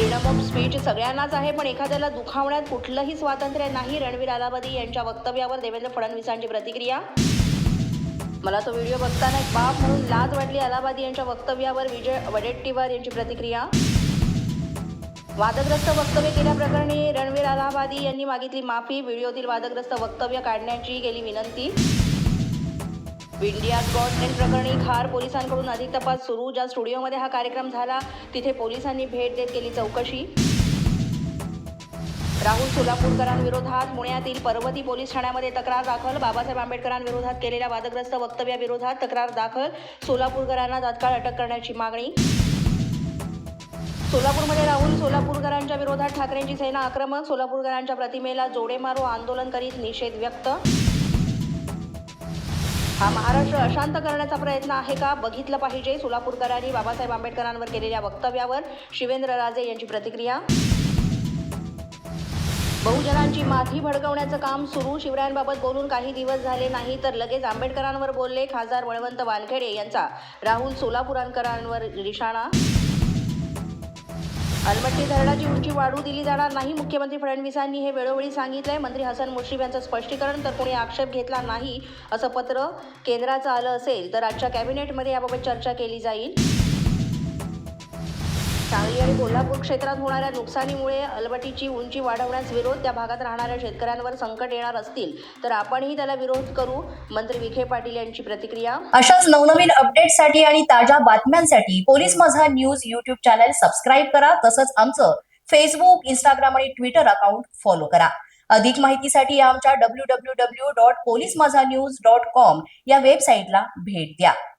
Speech सगळ्यांनाच आहे पण एखाद्याला दुखावण्यात कुठलंही स्वातंत्र्य नाही रणवीर अलाहाबादी यांच्या वक्तव्यावर देवेंद्र फडणवीसांची प्रतिक्रिया? मला तो व्हिडिओ बघताना एक बाप म्हणून लाज वाटली अलाहाबादी यांच्या वक्तव्यावर विजय वडेट्टीवार यांची प्रतिक्रिया? वादग्रस्त वक्तव्य केल्याप्रकरणी रणवीर अलाहाबादी यांनी मागितली माफी व्हिडिओतील वादग्रस्त वक्तव्य काढण्याची केली विनंती? इंडिया गॉट टॅलेंट प्रकरणी खार पोलिसांकडून अधिक तपास सुरू. ज्या स्टुडिओमध्ये हा कार्यक्रम झाला तिथे पोलिसांनी भेट देत केली चौकशी. राहुल सोलापूरकरांविरोधात पुण्यातील पर्वती पोलीस ठाण्यामध्ये तक्रार दाखल. बाबासाहेब आंबेडकरांविरोधात केलेल्या वादग्रस्त वक्तव्याविरोधात तक्रार दाखल. सोलापूरकरांना तात्काळ अटक करण्याची मागणी. सोलापूरमध्ये राहुल सोलापूरकरांच्या विरोधात ठाकरेंची सेना आक्रमक. सोलापूरकरांच्या प्रतिमेला जोडे मारो आंदोलन करीत निषेध व्यक्त. हा महाराष्ट्र अशांत करण्याचा प्रयत्न आहे का? बघितलं पाहिजे. सोलापूरकरांनी बाबासाहेब आंबेडकरांवर केलेल्या वक्तव्यावर शिवेंद्र राजे यांची प्रतिक्रिया. बहुजनांची माथी भडकवण्याचं काम सुरू. शिवरायांबाबत बोलून काही दिवस झाले नाही तर लगेच आंबेडकरांवर बोलले. खासदार बळवंत वानखेडे यांचा. राहुल सोलापूरकरांवर निशाणा अलमट्टी धरणाची उंची वाढू दिली जाणार नाही. मुख्यमंत्री फडणवीसांनी हे वेळोवेळी सांगितलंय. मंत्री हसन मुश्रीफ यांचं स्पष्टीकरण तर कोणी आक्षेप घेतला नाही असं पत्र केंद्राचं आलं असेल तर आजच्या कॅबिनेटमध्ये याबाबत चर्चा केली जाईल. कोल्हापूर क्षेत्रात होणाऱ्या नुकसानीमुळे अलबटीची उंची वाढवण्यास विरोध त्या भागात राहणाऱ्या शेतकऱ्यांवर संकट येणार असतील तर आपणही त्याला विरोध करू मंत्री विखे पाटील यांची प्रतिक्रिया. अशाच नवनवीन अपडेट्ससाठी आणि ताज्या बातम्यांसाठी पोलीस माझा न्यूज युट्यूब चॅनल सबस्क्राईब करा तसंच आमचं फेसबुक इंस्टाग्राम आणि ट्विटर अकाउंट फॉलो करा. अधिक माहितीसाठी आमच्या W W W dot police Majha news dot com या वेबसाईटला भेट द्या.